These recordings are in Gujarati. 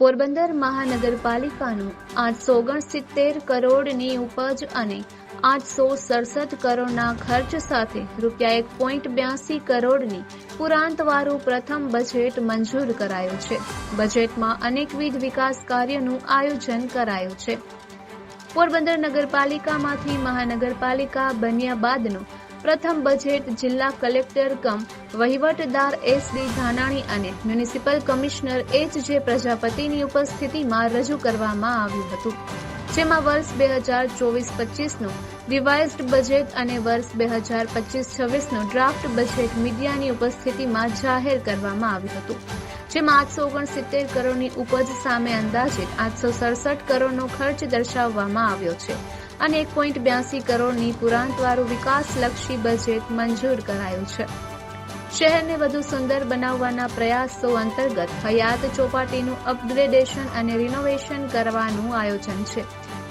પોરબંદર મહાનગરપાલિકાનું આઠસો ઓગણસિત્તેર કરોડની ઉપજ અને આઠસો સડસઠ કરોડના ખર્ચ સાથે રૂપિયા એક પોઈન્ટ બ્યાસી કરોડની પુરાંતવાળું પ્રથમ બજેટ મંજૂર કરાયું છે. બજેટમાં અનેકવિધ વિકાસ કાર્યનું આયોજન કરાયું છે. પોરબંદર નગરપાલિકામાંથી મહાનગરપાલિકા બન્યા બાદનું પ્રથમ બજેટ જિલ્લા કલેક્ટર કમ વહીવટદાર એસ ડી ધાનાણી અને મ્યુનિસિપલ કમિશનર એચ જે પ્રજાપતિની ઉપસ્થિતિમાં રજૂ કરવામાં આવ્યું હતું, જેમાં વર્ષ બે હજાર ચોવીસ પચીસનું રિવાઇઝડ બજેટ અને વર્ષ બે હજાર પચીસ છવ્વીસનું ડ્રાફ્ટ બજેટ મીડિયાની ઉપસ્થિતિમાં જાહેર કરવામાં આવ્યું હતું, જેમાં આઠસો ઓગણસિત્તેર કરોડની ઉપજ સામે અંદાજિત આઠસો સડસઠ કરોડનો ખર્ચ દર્શાવવામાં આવ્યો છે. અને એક પોઈન્ટ બ્યાસી કરોડની પુરાંતવાળું વિકાસલક્ષી બજેટ મંજૂર કરાયું છે. શહેરને વધુ સુંદર બનાવવાના પ્રયાસો અંતર્ગત હયાત ચોપાટીનું અપગ્રેડેશન અને રિનોવેશન કરવાનું આયોજન છે.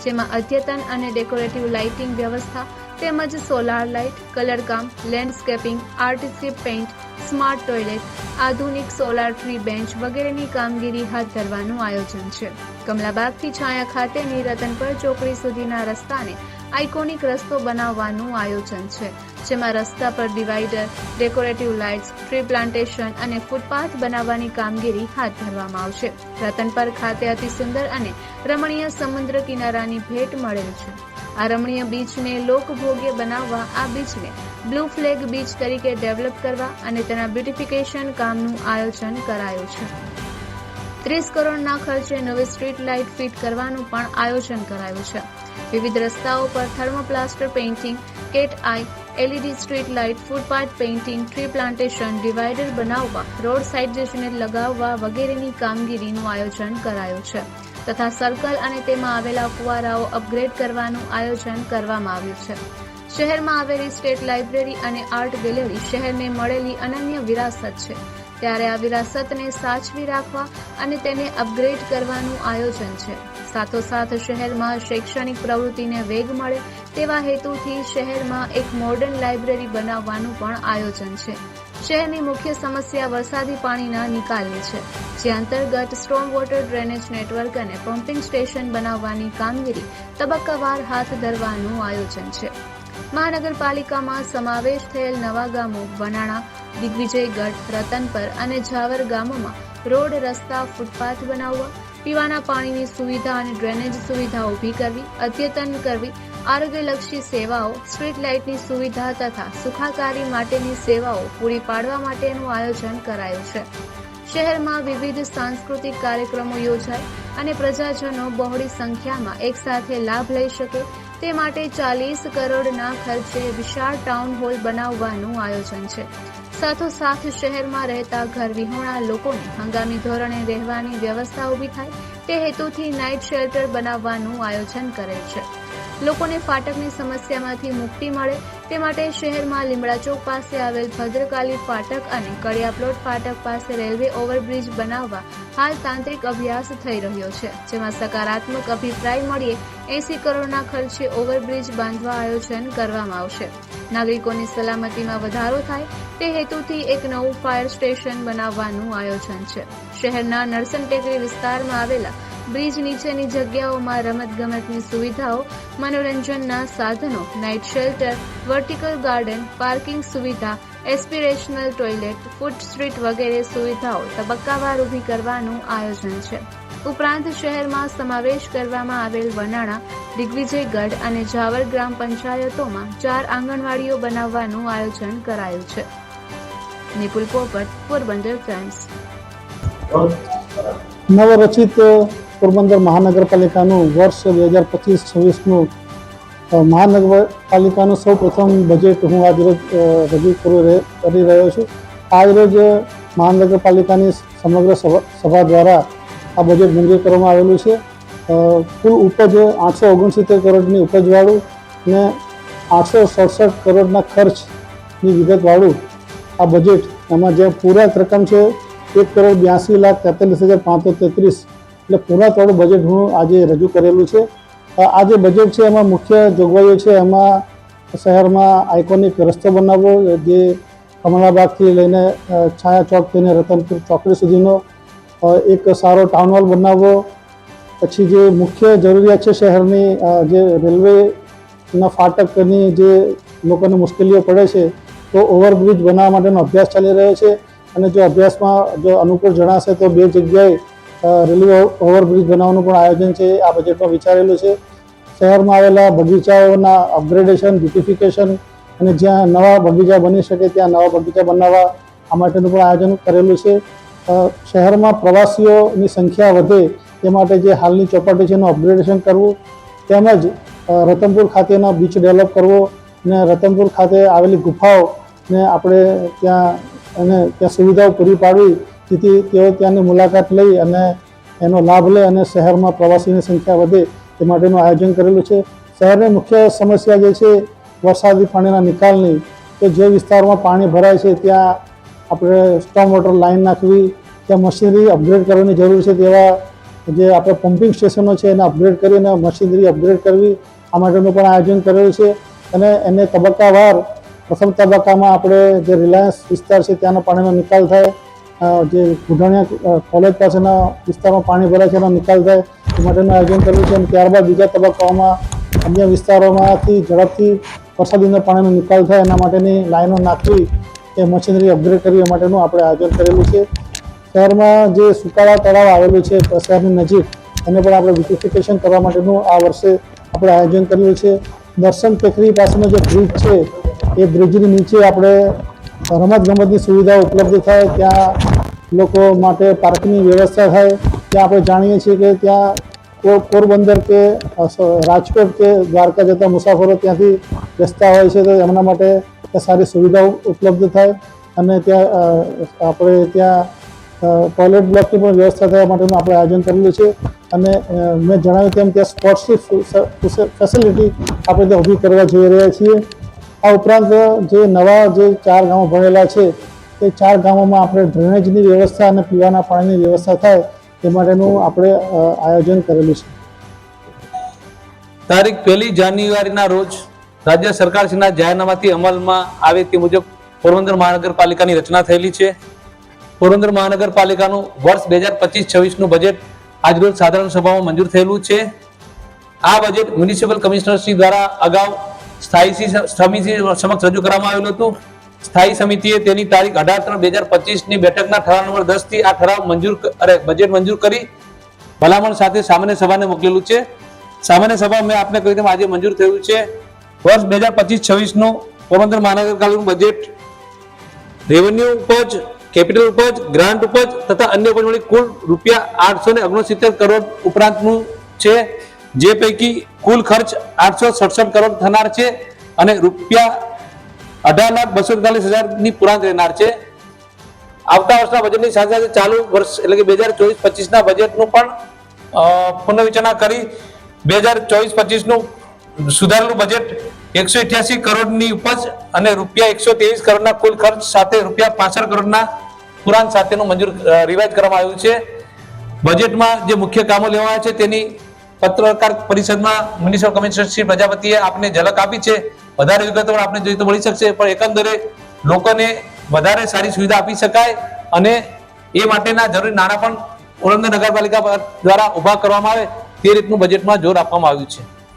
જેમાં અદ્યતન અને ડેકોરેટિવ લાઇટિંગ વ્યવસ્થા તેમજ solar light કલરકામ landscaping artistic paint, smart toilet, આધુનિક સોલાર ટ્રી બેન્ચ વગેરેની કામગીરી હાથ ધરવાનું આયોજન છે. કમલાબાગથી છાયા ખાતેની રતનપર ચોકડી સુધીના રસ્તાને આઇકોનિક રસ્તો બનાવવાનું આયોજન છે, જેમાં રસ્તા પર divider decorative lights, tree plantation અને ફૂટપાથ બનાવવાની કામગીરી હાથ ધરવામાં આવશે. રતનપર ખાતે અતિ સુંદર અને રમણીય સમુદ્ર કિનારાની ભેટ મળેલ છે. આ રમણીય બીચને લોકભોગ્ય બનાવવા આ બીચને બ્લુ ફ્લેગ બીચ તરીકે ડેવલપ કરવા અને તેના બ્યુટિફિકેશન કામનું આયોજન કરાયું છે. ત્રીસ કરોડના ખર્ચે નવી સ્ટ્રીટ લાઇટ ફિટ કરવાનું પણ આયોજન કરાયું છે. વિવિધ રસ્તાઓ પર thermoplastic painting, cat eye LED street light, footpath painting, tree plantation divider બનાવવા, રોડ સાઇડ જેસીને લગાવવા વગેરેની કામગીરીનું આયોજન કરાયું છે. તથા સર્કલ અને તેમાં આવેલા ફુવારાઓ અપગ્રેડ કરવાનું આયોજન કરવામાં આવ્યું છે. શહેરમાં આવેલી સ્ટેટ લાઇબ્રેરી અને આર્ટ ગેલેરી શહેરને મળેલી અનન્ય વિરાસત છે. ત્યારે આ વિરાસતને સાચવી રાખવા અને તેને અપગ્રેડ કરવાનું આયોજન છે. સાથોસાથ શહેરમાં શૈક્ષણિક પ્રવૃત્તિને વેગ મળે તેવા હેતુથી શહેરમાં એક મોડર્ન લાઇબ્રેરી બનાવવાનું પણ આયોજન છે. શહેરની મુખ્ય સમસ્યા વરસાદી પાણીના નિકાલની છે. જે અંતર્ગત સ્ટ્રોમ વોટર ડ્રેનેજ નેટવર્ક અને પમ્પિંગ સ્ટેશન બનાવવાની કામગીરી તબક્કાવાર હાથ ધરવાનું આયોજન છે. મહાનગરપાલિકામાં સમાવેશ થયેલ નવા ગામો, વનાણા દિગ્વિજયગઢ રતનપર અને ઝાવર ગામોમાં રોડ, રસ્તા, ફૂટપાથ બનાવવા, પીવાના પાણીની સુવિધા અને ડ્રેનેજ સુવિધા ઊભી કરવી, અદ્યતન કરવી, આરોગ્યલક્ષી સેવાઓ, સ્ટ્રીટ લાઇટની સુવિધા તથા સુખાકારી માટેની સેવાઓ પૂરી પાડવા માટેનું આયોજન કરાયું છે. શહેરમાં વિવિધ સાંસ્કૃતિક કાર્યક્રમો યોજાય અને પ્રજાજનો બહોળી સંખ્યામાં એકસાથે લાભ લઈ શકે તે માટે ચાલીસ કરોડના ખર્ચે વિશાળ ટાઉન હોલ બનાવવાનું આયોજન છે. સાથોસાથ શહેરમાં રહેતા ઘર વિહોણા લોકોને હંગામી ધોરણે રહેવાની વ્યવસ્થા ઊભી થાય તે હેતુથી નાઇટ શેલ્ટર બનાવવાનું આયોજન કરેલ છે. લોકોને ફાટકની સમસ્યામાંથી મુક્તિ મળે તે માટે શહેરમાં લીમડા ચોક પાસે આવેલ ભદ્રકાલી ફાટક અને કડિયા પ્લોટ ફાટક પાસે રેલવે ઓવરબ્રિજ બનાવવા હાલ તાંત્રિક અભ્યાસ થઈ રહ્યો છે, જેમાં સકારાત્મક અભિપ્રાય મળીએ એસી કરોડના ખર્ચે ઓવરબ્રિજ બાંધવા આયોજન કરવામાં આવશે. નાગરિકોની સલામતીમાં વધારો થાય તે હેતુથી એક નવું ફાયર સ્ટેશન બનાવવાનું આયોજન છે. શહેરના નરસન ટેકરી વિસ્તારમાં આવેલા બ્રિજ નીચેની જગ્યાઓમાં રમતગમતની સુવિધાઓ, મનોરંજનના સાધનો, night shelter, vertical garden, parking સુવિધા, એસ્પિરેશનલ ટોયલેટ, ફૂડ સ્ટ્રીટ વગેરે સુવિધાઓ તબક્કાવાર ઊભી કરવાનું આયોજન છે. ઉપરાંત શહેરમાં સમાવેશ કરવામાં આવેલ વનાણા, દિગ્વિજયગઢ અને ઝાવર ગ્રામ પંચાયતોમાં ચાર આંગણવાડીઓ બનાવવાનું આયોજન કરાયું છે. નિપુલ પોપટ, પોરબંદર ટાઈમ્સ. નવરચિત પોરબંદર મહાનગરપાલિકાનું વર્ષ બે હજાર પચીસ છવ્વીસનું મહાનગરપાલિકાનું સૌ પ્રથમ બજેટ હું આજરોજ રજૂ કરી કરી રહ્યો છું. આજરોજ મહાનગરપાલિકાની સમગ્ર સભા સભા દ્વારા આ બજેટ મંજૂર કરવામાં આવેલું છે. કુલ ઉપજ આઠસો ઓગણસિત્તેર કરોડની ઉપજવાળું ને આઠસો સડસઠ કરોડના ખર્ચની વિગતવાળું આ બજેટ એમાં જે પૂરક રકમ છે, એક કરોડ બ્યાસી લાખ તેતાલીસ હજાર પાંચસો તેત્રીસ એટલે પૂર્ણાંકવાળું બજેટ હું આજે રજૂ કરેલું છે. આ જે બજેટ છે એમાં મુખ્ય જોગવાઈઓ છે, એમાં શહેરમાં આઇકોનિક રસ્તો બનાવવો જે કમલાબાગથી લઈને છાયા ચોક થઈને રતનપુર ચોકડી સુધીનો એક સારો ટાઉન હોલ બનાવવો, પછી જે મુખ્ય જરૂરિયાત છે શહેરની જે રેલવેના ફાટકની જે લોકોને મુશ્કેલીઓ પડે છે, તો ઓવરબ્રિજ બનાવવા માટેનો અભ્યાસ ચાલી રહ્યો છે. અને જો અભ્યાસમાં જો અનુકૂળ જણાશે તો બે જગ્યાએ રેલવે ઓવરબ્રિજ બનાવવાનું પણ આયોજન છે, આ બજેટમાં વિચારેલું છે. શહેરમાં આવેલા બગીચાઓના અપગ્રેડેશન બ્યુટિફિકેશન અને જ્યાં નવા બગીચા બની શકે ત્યાં નવા બગીચા બનાવવા આ માટેનું પણ આયોજન કરેલું છે. શહેરમાં પ્રવાસીઓની સંખ્યા વધે તે માટે જે હાલની ચોપાટી છે એનું અપગ્રેડેશન કરવું, તેમજ રતનપુર ખાતેના બીચ ડેવલપ કરવો અને રતનપુર ખાતે આવેલી ગુફાઓ ને આપણે ત્યાં અને ત્યાં સુવિધાઓ પૂરી પાડવી જેથી તેઓ ત્યાંની મુલાકાત લઈ અને એનો લાભ લે અને શહેરમાં પ્રવાસીની સંખ્યા વધે તે માટેનું આયોજન કરેલું છે. શહેરની મુખ્ય સમસ્યા જે છે, વરસાદી પાણીના નિકાલની. કે જે વિસ્તારમાં પાણી ભરાય છે, ત્યાં આપણે સ્ટોમ વોટર લાઇન નાખવી, ત્યાં મશીનરી અપગ્રેડ કરવાની જરૂર છે તેવા જે આપણે પમ્પિંગ સ્ટેશનો છે એને અપગ્રેડ કરીને મશીનરી અપગ્રેડ કરવી, આ માટેનું પણ આયોજન કરેલું છે. અને એને તબક્કાવાર, પ્રથમ તબક્કામાં આપણે જે રિલાયન્સ વિસ્તાર છે, ત્યાંનો પાણીનો નિકાલ થાય. જે ગુઢાણીયા કોલેજ પાસેના વિસ્તારમાં પાણી ભરાય છે એનો નિકાલ થાય એ માટેનું આયોજન કર્યું છે અને ત્યારબાદ બીજા તબક્કાઓમાં અન્ય વિસ્તારોમાંથી ઝડપથી વરસાદીના પાણીનો નિકાલ થાય એના માટેની લાઈનો નાખવી એ મશીનરી અપગ્રેડ કરવી એ માટેનું આપણે આયોજન કરેલું છે. શહેરમાં જે સુકાળા તળાવ આવેલું છે શહેરની નજીક એને પણ આપણે બ્યુટિફિકેશન કરવા માટેનું આ વર્ષે આપણે આયોજન કર્યું છે. દર્શન ટેકરી પાસેનો જે બ્રિજ છે, એ બ્રિજની નીચે આપણે રમત ગમતની સુવિધાઓ ઉપલબ્ધ થાય. ત્યાં લોકો માટે પાર્કની વ્યવસ્થા થાય, ત્યાં આપણે જાણીએ છીએ કે ત્યાં પોરબંદર કે રાજકોટ કે દ્વારકા જતા મુસાફરો ત્યાંથી બેસતા હોય છે, તો એમના માટે સારી સુવિધાઓ ઉપલબ્ધ થાય અને ત્યાં આપણે ત્યાં ટોયલેટ બ્લોકની પણ વ્યવસ્થા થવા માટેનું આપણે આયોજન કરેલું છે અને મેં જણાવ્યું તેમ ત્યાં સ્પોર્ટ્સની ફેસિલિટી આપણે ત્યાં ઊભી કરવા જઈ રહ્યા છીએ. આ ઉપરાંત જે નવા જે ચાર ગામો ભણેલા છે તે ચાર ગામોમાં આપણે ડ્રેનેજની વ્યવસ્થા અને પીવાના પાણીની વ્યવસ્થા થાય તે માટેનું આપણે આયોજન કરેલું છે. તારીખ પહેલી જાન્યુઆરીના રોજ રાજ્ય સરકારશ્રીના જાહેરનામાથી અમલમાં આવે તે મુજબ પોરબંદર મહાનગરપાલિકાની રચના થયેલી છે. પોરબંદર મહાનગરપાલિકાનું વર્ષ બે હજાર પચીસ છવ્વીસનું બજેટ આજરોજ સાધારણ સભામાં મંજૂર થયેલું છે. આ બજેટ મ્યુનિસિપલ કમિશનરશ્રી દ્વારા અગાઉ સ્થાયી સમિતિ સમક્ષ રજૂ કરવામાં આવેલું હતું. સ્થાયી સમિતિએ તેની તારીખ અઢાર ત્રણ બે હજાર પચીસની બેઠકના ઠરાવ નંબર દસથી આ ઠરાવ મંજૂર અરે બજેટ મંજૂર કરી ભલામણ સાથે સામાન્ય સભાને મોકલેલું છે. સામાન્ય સભા મેં આપને કહ્યું તેમ આજે મંજૂર થયું છે. વર્ષ બે હજાર પચીસ છવ્વીસનું પોરબંદર મહાનગરપાલિકાનું બજેટ રેવન્યુ ઉપજ કેપિટલ ઉપજ ગ્રાન્ટ ઉપજ તથા અન્ય ઉપજ મળી કુલ રૂપિયા આઠસો ને ઓગણસિત્તેર કરોડ ઉપરાંતનું છે. જે પૈકી કુલ ખર્ચ આઠસો સડસઠ કરોડ થનાર છે અને રૂપિયા અઢાર લાખ બસો તેતાલીસ હજારની પુરાંત રહેનાર છે. આવતા વર્ષના બજેટની સાથે સાથે ચાલુ વર્ષ એટલે કે બે હજાર ચોવીસ પચીસના બજેટનું પણ પુનર્વિચારણા કરી બે હજાર ચોવીસ પચીસનું સુધારેલું બજેટ એકસો અઠ્યાસી કરોડની ઉપજ અને રૂપિયા એકસો ત્રેવીસ કરોડના કુલ ખર્ચ સાથે રૂપિયા પાસઠ કરોડના પુરાંત સાથેનું મંજૂર રિવાઇઝ કરવામાં આવ્યું છે. બજેટમાં જે મુખ્ય કામો લેવાયા છે તેની પત્રકાર પરિષદમાં મ્યુનિસિપલ કમિશનર શ્રી પ્રજાપતિએ આપને ઝલક આપી છે. વધારે વિગતો પણ આપણે જોઈએ તો મળી શકશે, પણ એકંદરે લોકોને વધારે સારી સુવિધા આપી શકાય અને એ માટેના જરૂરી નાણાં પણ પોરબંદર નગરપાલિકા દ્વારા ઊભા કરવામાં આવે તે રીતનું બજેટમાં જોર આપવામાં આવ્યું છે.